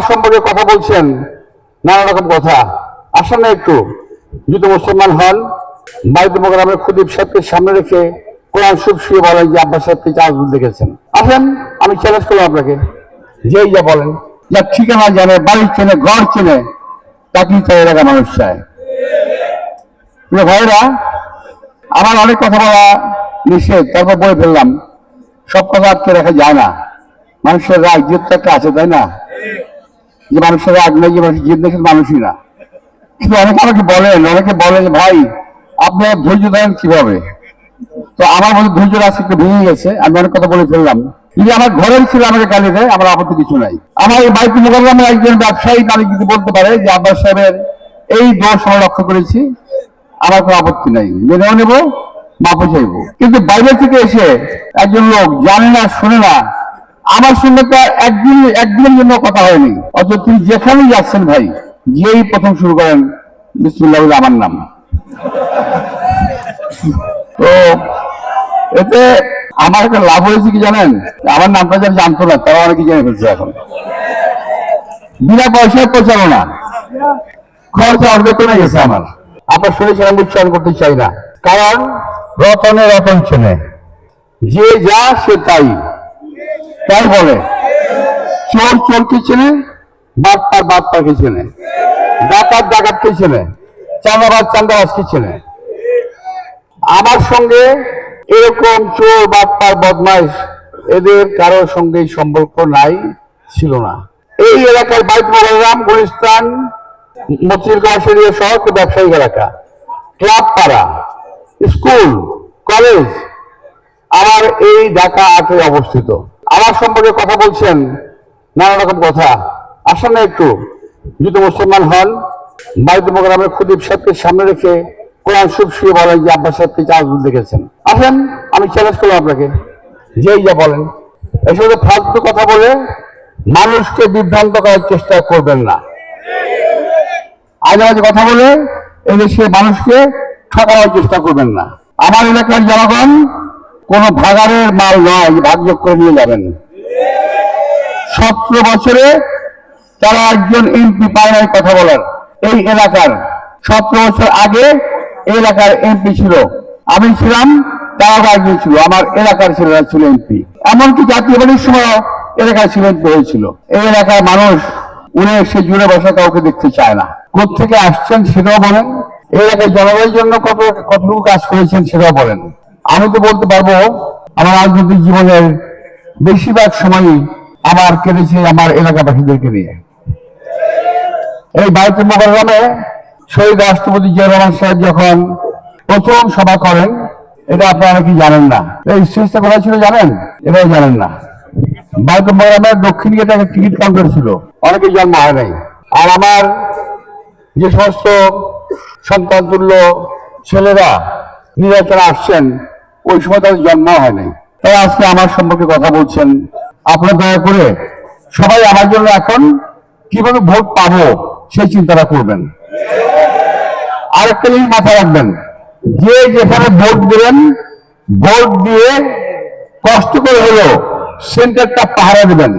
আমার সম্পর্কে কথা বলছেন, নানা রকম কথা। আসেন না একটু। যদি মুসলমান হন, বাড়িতে মোকামের খুদীপ সাহেবকে সামনে রেখে কোরআন সুখ শুয়ে বলেন যে আব্বাস সাহেবকে চাষ দেখেছেন আসেন, আমি চ্যালেঞ্জ করলাম আপনাকে। যেই যা বলেন। যার ঠিকানা জানে, বাড়ি চেনে, ঘর চেনে, তাকেই চাই এলাকা মানুষ চায়। ভাইরা আমার অনেক কথা বলা নিষেধ, তারপর বলে ফেললাম। সব কথা আটকে রাখা যায় না। মানুষের তো একটা আছে, তাই না? যে মানুষের রাগ নেই, যে মানুষের জিদ নেই মানুষই না। কিন্তু অনেকে আমাকে বলেন, অনেকে বলেন ভাই, আপনি ধৈর্য ধরেন কীভাবে? তো আমার মধ্যে ধৈর্য রাখছে একটু ভেঙে গেছে, আমি অনেক কথা বলে ফেললাম। যদি আমার ঘরের ছিল আমাকে গালি দেয়, আমার আপত্তি কিছু নাই। আমার এই বাইক মোকাবিলামে একজন ব্যবসায়ী মালিক যদি বলতে পারে যে, আব্বাস সাহেবের এই দোষ আমরা লক্ষ্য করেছি, আমার কোনো আপত্তি নাই। মেনেও নেব মাপও চাইব। কিন্তু বাইরে থেকে এসে একজন লোক জানে না, শোনে না আমার সঙ্গে তো একদিন, একদিনের জন্য কথা হয়নি। অথচ তিনি যেখানেই যাচ্ছেন ভাই যেই প্রথম শুরু করেন, বিসমুল্লাহ আমার নাম। তো এতে আমার একটা লাভ হয়েছে কি জানেন? আমার নামটা যারা জানতো না তারা অনেকে জেনে ফেলছে এখন। বিনা পয়সায় প্রচারণা খরচা অর্ধেক কমে গেছে আমার। আপনার শুনেছেন আমি উচ্চারণ করতে চাই না। কারণ রতনে রতন চেনে। যে যা সে তাই। তাই বলে, চোর চোরকে চেনে বাটপার বাটপারকে চেনে, ডাকাত ডাকাতকে চেনে, চাঁদাবাজ চাঁদাবাজকে চেনে। আমার সঙ্গে এরকম চোর বাটপার বদমাইশ, এদের কারোর সঙ্গে সম্পর্ক নাই, ছিল না। এই এলাকার বাইক মোবাইলাম গুলিস্তান মতির কাশরিয়া সহ ব্যবসায়িক এলাকা। ক্লাব পাড়া, স্কুল, কলেজ আমার এই ঢাকা আটে অবস্থিত। আমার সম্পর্কে কথা বলছেন, নানা রকম কথা। আসেন না একটু। যদি মুসলমান হন, বাড়িতে মোকামের খুদীপ সাহেবকে সামনে রেখে কোরআন সুখ শুয়ে বলেন যে আব্বাস সাহেবকে চাষ দেখেছেন। আসেন, আমি চ্যালেঞ্জ করলাম আপনাকে। যেই যা বলেন। এসব ফালতু কথা বলে মানুষকে বিভ্রান্ত করার চেষ্টা করবেন না। আজে বাজে কথা বলে এদেশে মানুষকে ঠকানোর চেষ্টা করবেন না। আমার এলাকার জনগণ কোন ভাগারের মাল নয় যে ভাগযোগ করে নিয়ে যাবেন। সতেরো বছরে তারা একজন এমপি নাই কথা বলার, এই এলাকার সতেরো বছর আগে এলাকার এমপি ছিল। আমি ছিলাম তারাও একজন ছিল, আমার এলাকার ছেলেরা ছিল এমপি। এমনকি জাতীয় বাড়ির সময় এলাকার ছিল এমপি হয়েছিল। এই এলাকার মানুষ, উনি সে জুড়ে বসা কাউকে দেখতে চায় না। থেকে আসছেন সেটাও বলেন। এই এলাকায় জনগণের জন্য কত কতটুকু কাজ করেছেন সেটাও বলেন। আমি তো বলতে পারব, আমার রাজনৈতিক জীবনের বেশিরভাগ সময়ই আমার কেটেছে আমার এলাকাবাসীদেরকে নিয়ে। এই বাড়িতে মোকামে শহীদ রাষ্ট্রপতি জিয়া সাহেব যখন প্রথম সভা করেন, এটা আপনারা কি জানেন না? এই স্টেজটা কোথায় ছিল জানেন? এটাও জানেন না। বাড়িতে মোকামের দক্ষিণ গেটে একটা টিকিট কাউন্টার ছিল। অনেকে জন্ম হয় নাই। আর আমার যে সমস্ত সন্তান তুল্য ছেলেরা নির্বাচনে আসছেন ওই সময় তাদের জন্ম হয় নাই। তাই আজকে আমার সম্পর্কে কথা বলছেন। আপনারা দয়া করে সবাই আমার জন্য এখন কীভাবে ভোট পাবো সেই চিন্তাটা করবেন। আরেকটা জিনিস মাথায় রাখবেন, যে যেখানে ভোট দেবেন ভোট দিয়ে কষ্ট করে হলেও সেন্টারটা পাহারা দেবেন।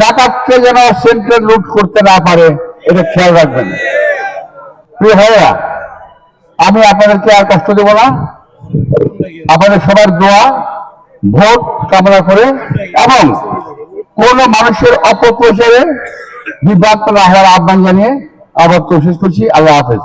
ডাকাতকে যেন সেন্টার লুট করতে না পারে, এটা খেয়াল রাখবেন। প্রিয় ভাইয়া আমি আপনাদেরকে আর কষ্ট দেব না। আপনাদের সবার দোয়া ভোট কামনা করে এবং কোন মানুষের অপপ্রচারে বিভ্রান্ত না হওয়ার আহ্বান জানিয়ে আবার কোশিশ করছি। আল্লাহ হাফেজ।